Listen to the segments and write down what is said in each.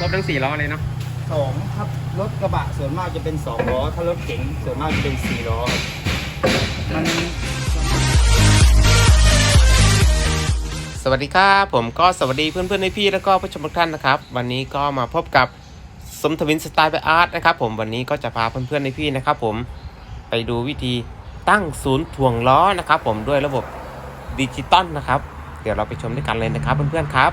ครบทั้งสี่ล้อเลยเนาะสองครับรถกระบะส่วนมากจะเป็นสองล้อ ถ้ารถเก๋งส่วนมากจะเป็นสี่ล้อมันสวัสดีครับผมก็สวัสดีเพื่อนเพื่อนๆพี่ๆแล้วก็ผู้ชมทุกท่านนะครับ วันนี้ก็มาพบกับสมทวินสไตล์ไปอาร์ตนะครับ ผมวันนี้ก็จะพาเพื่อนเพื่อนๆพี่ๆนะครับ ผมไปดูวิธีตั้งศูนย์ถ่วงล้อนะครับ ผมด้วยระบบดิจิตอลนะครับ เดี๋ยวเราไปชมด้วยกันเลยนะครับเพื่อนๆครับ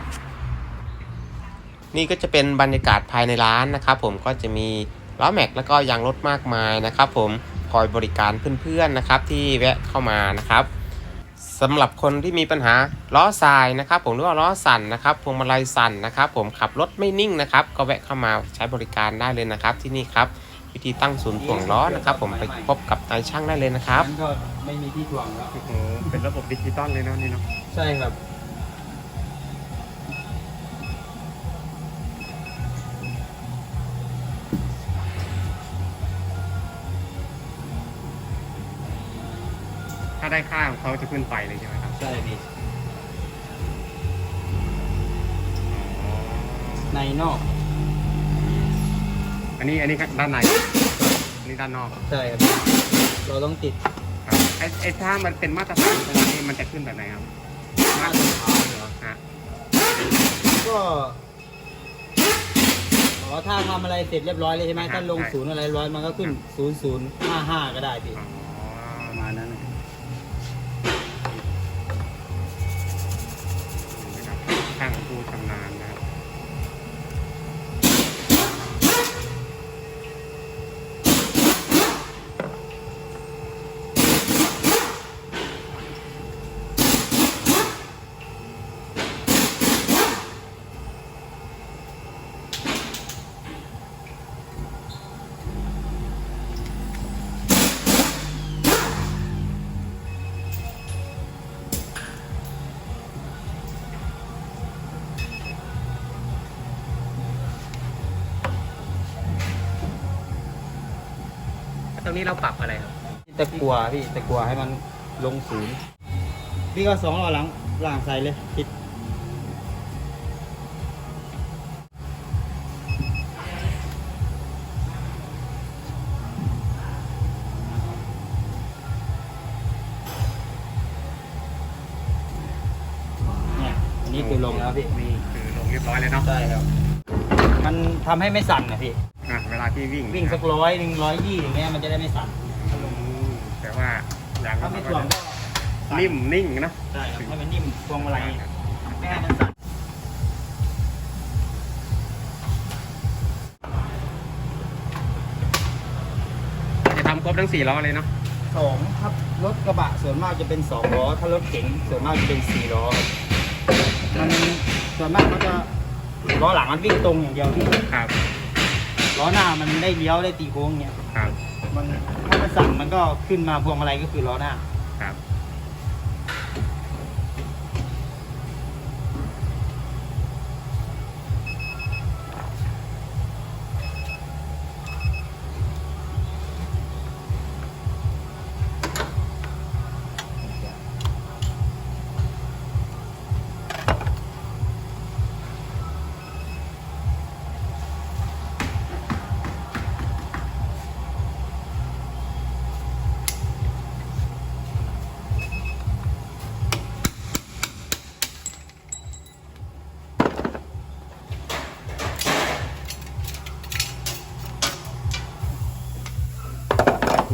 นี่ก็จะเป็นบรรยากาศภายในร้านนะครับผมก็จะมีล้อแม็กแล้วก็ยางรถมากมายนะครับผมคอยบริการเพื่อนๆนะครับที่แวะเข้ามานะครับสำหรับคนที่มีปัญหาล้อทรายนะครับ ผมหรือว่าล้อสั่นนะครับพวงมาลัยสั่นนะครับ ผมขับรถไม่นิ่งนะครับ ก็แวะเข้ามาใช้บริการได้เลยนะครับ ที่นี่ครับ วิธีตั้งศูนย์ถ่วงล้อนะครับ ผมไปพบกับนายช่างได้เลยนะครับมันก็ไม่มีที่ถ่วงแล้วโอ้โหเป็นระบบดิจิตอลเลยเนาะนี่เนาะใช่ครับาได้ค่าของเขาจะขึ้นไปเลยใช่ไหมครับ ใช่พี่ในนอก อันนี้อันนี้ด้านในอันนี้ด้านนอกใช่ครับ เราต้องติดครับไอ้ไอ้ถ้ามันเป็นมาตรฐานตรงนี้มันจะขึ้นแบบไหนครับมาตรฐานเหรอฮะก็อ๋อถ้าทำอะไรเสร็จเรียบร้อยเลยใช่ไหมถ้าลงศูนย์อะไรร้อยมันก็ขึ้นศูนย์ศูนย์ห้าห้าก็ได้พี่ อ๋อ ประมาณนั้นนะ รงนี้เราปรับอะไรครับตะกัวพี่ตะกัวให้มันลงศูนย์พี่ก็สองล้อหลังหลังใส่เลยติดเนี่ยอันนี้คือลงแล้วพี่นี่คือลงเรียบร้อยเลยเนาะใช่ครับ มันทำให้ไม่สั่นนะพี่อะเว ลาที่วิ่งวิ่งสักร้อยหนึ่งร้อยยี่อย่างเงี้ยมันจะได้ไม่สั่นอืมแต่ว่าอย่างถ้าไม่ก็ถ่วงก็นิ่มนิ่งนะใช่ครับให้มันนิ่มพวงมาลัยไม่ให้มันสั่นจะทำครบทั้งสี่ล้อเลยเนาะสองครับรถกระบะส่วนมากจะเป็นสองล้อ ถ้ารถเก๋งส่วนมากจะเป็นสี่ล้อครับมันส่วนมากเขาจะล้อหลังมันวิ่งตรงอย่างเดียวพี่ครับ ล้อหน้ามันได้เลี้ยวได้ตีโค้งเงี้ยครับมันถ้ามันสั่นมันก็ขึ้นมาพวงมาลัยก็คือล้อหน้าครับ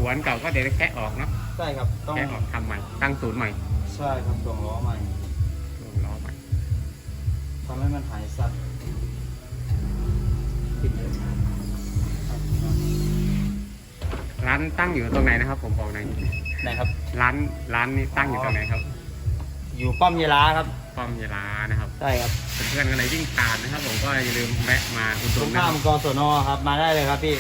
วนเก่าก็เดี๋ยวแคะออกเนาะใช่ครับต้องแคะออกทำใหม่ ตั้งศูนย์ใหม่ใช่ครับสองล้อใหม่ลงล้อใหม่ทำให้มันหายสั่นปิดเลยร้านตั้งอยู่ตรงไหนนะครับ ผมบอกหน่อยไหนครับ ร้านร้านนี้ตั้งอยู่ตรงไหนครับ อยู่ป้อมเยลาครับป้อมยาลานะครับใช่ครับเพื่อนๆกันไหนวิ่งผ่านนะครับ ผมก็อย่าลืมแวะมาอุดหตนุรงนนะข้าคมรับกศนครับมาได้เลยครับพี่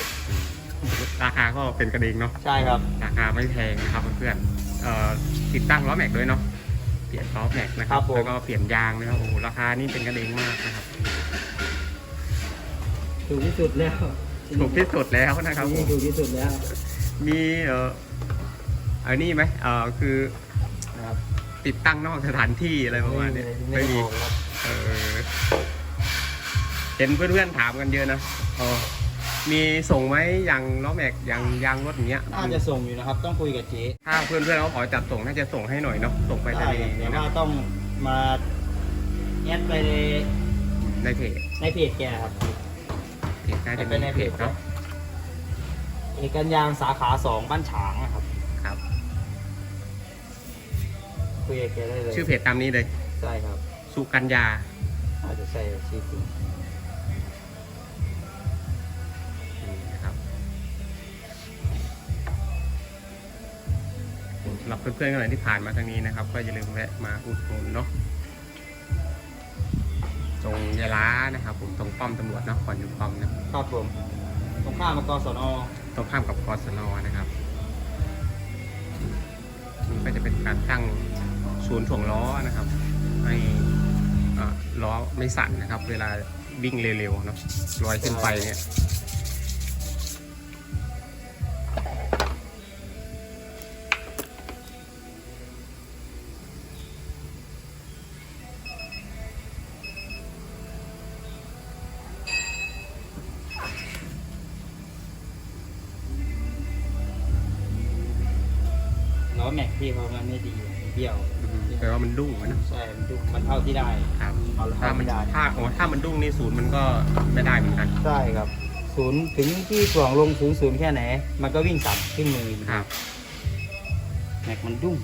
ราคาก็เป็นกระเดงเนาะใช่ครับ ราคาไม่แพงนะครับเพื่อนๆเอ่อติดตั้งล้อแม็กด้วยเนาะเปลี่ยนล้อแม็กนะคครัรับบผม แล้วก็เปลี่ยนยางนะครับโอ้โหราคานี่เป็นกระเดงมากนะครับถูกที่สุดแล้วถูกที่สุดแล้วนะครับผมถูกที่สุดแล้วมีเอ่ออันนี้ไหมเอ่อคือนะครับติดตั้งนอกสถานที่อะไรประมาณเนี้ยไม่มี ออกครับเออเห็นห็นเพื่อนๆถามกันเยอะนะอ๋อ มีส่งไหมอย่างล้อแม็กอย่างยางรถอย่างเงี้ยน่าจะส่งอยู่นะครับ ต้องคุยกับเจ๊ถ้าเพื่อนๆเขาขอจัดส่งน่าจะส่งให้หน่อยเนาะส่งไปทะได้เลแต่นะว่าต้องมาแอดไปในในเพจในเพจแกครับ เพจน่าจะมีเพจเนาะเอกันยางสาขาสองบ้านฉางนะครับครับ คุยกับแกได้เลยชื่อเพจตามนี้เลย ใช่ครับ สุกัญญาอาจจะใช่ชื่อจริง สำหรับเพื่อนๆคนไหนที่ผ่านมาทางนี้นะครับ ก็อย่าลืมแวะมาอุดหนุนเนาะตรงยาล้านะครับผมตรงป้อมตำรวจเนาะก่อนอยู่ป้อมนะครับผมตรงข้ามกับกสนตรงข้ามกับกศนนะครับนี่ก็จะเป็นการตั้งศูนย์ถ่วงล้อนะครับให้เอ่อล้อไม่สั่นนะครับ เวลาวิ่งเร็วๆเนาะลอยขึ้นไปเนี่ย แม็กที่เขามันไม่ดีมันเบี้ยวแปลว่ามันดุ้งอะนะ ใช่มันดุมันเท่าที่ได้ ครับเอาถ้ามันได้ถ้าโอ้ถ้ามันดุ้งนี่ศูนย์มันก็ไม่ได้เหมือนกัน ใช่ครับศูนย์ถึงที่ถ่วงลงศูนย์ศูนย์แค่ไหน มันก็วิ่งต่ำขึ้นมืออยู่ครับ แม็กมันดุ้ง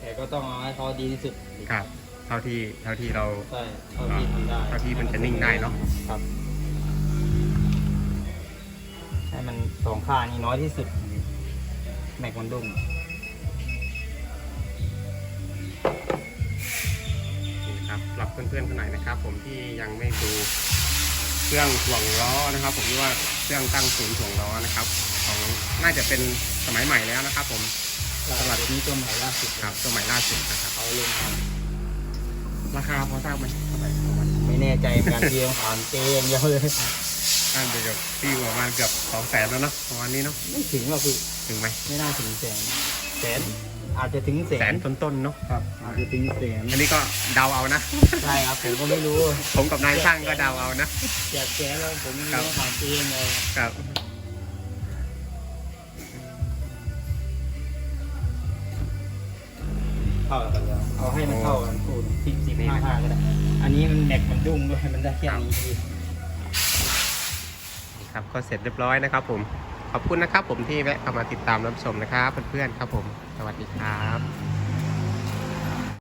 แต่ก็ต้องเอาให้เขาดีที่สุด ครับ เท่าที่เท่าที่เราใช่เท่าที่ทำได้เท่าที่มันจะนิ่งได้เนอะครับให้มันสองข้างนี้น้อยที่สุด แม็กมันดุ้งนี่ครับสำหรับเพื่อนๆคนไหนนะครับ ผมที่ยังไม่ดูเครื่องถ่วงล้อนะครับ ผมเรียกว่าเครื่องตั้งศูนย์ถ่วงล้อนะครับ ของน่าจะเป็นสมัยใหม่แล้วนะครับ ผมสำหรับนี้ตัวใหม่ล่าสุดครับสมัยล่าสุดนะครับเขาลงครับ ราคาพอทราบไหมเท่าไหร่ประมาณไม่แน่ใจเหมือนกันที่ต้องถามเจอย่างเดียวเลยน่าจะเกือบปีประมาณเกือบสองแสนแล้วเนาะประมาณนี้เนาะไม่ถึงหรอกพี่ถึงไหมไม่น่าถึงแสนแสนอาจจะถึงแสแสนนต้นๆเนาะครับอาจจะถึงแสนอันนี้ก็เดาเอานะ ใช่ครับผมก็ไม่รู้ผมกับนายช่างก็เดาเอานะ อยากแสนแล้วผมไม่ครับรู้ถามเจเองเลยครับ ให้มันเท่ากันคูณสิบสิบห้าห้าก็ได้ อันนี้มันแม็กมันดุ้งด้วยมันได้แค่นี้พี่ครับก็เสร็จเรียบร้อยนะครับผม ขอบคุณนะครับผมที่แวะเข้ามาติดตามรับชมนะครับเพื่อนๆครับผม สวัสดีครับ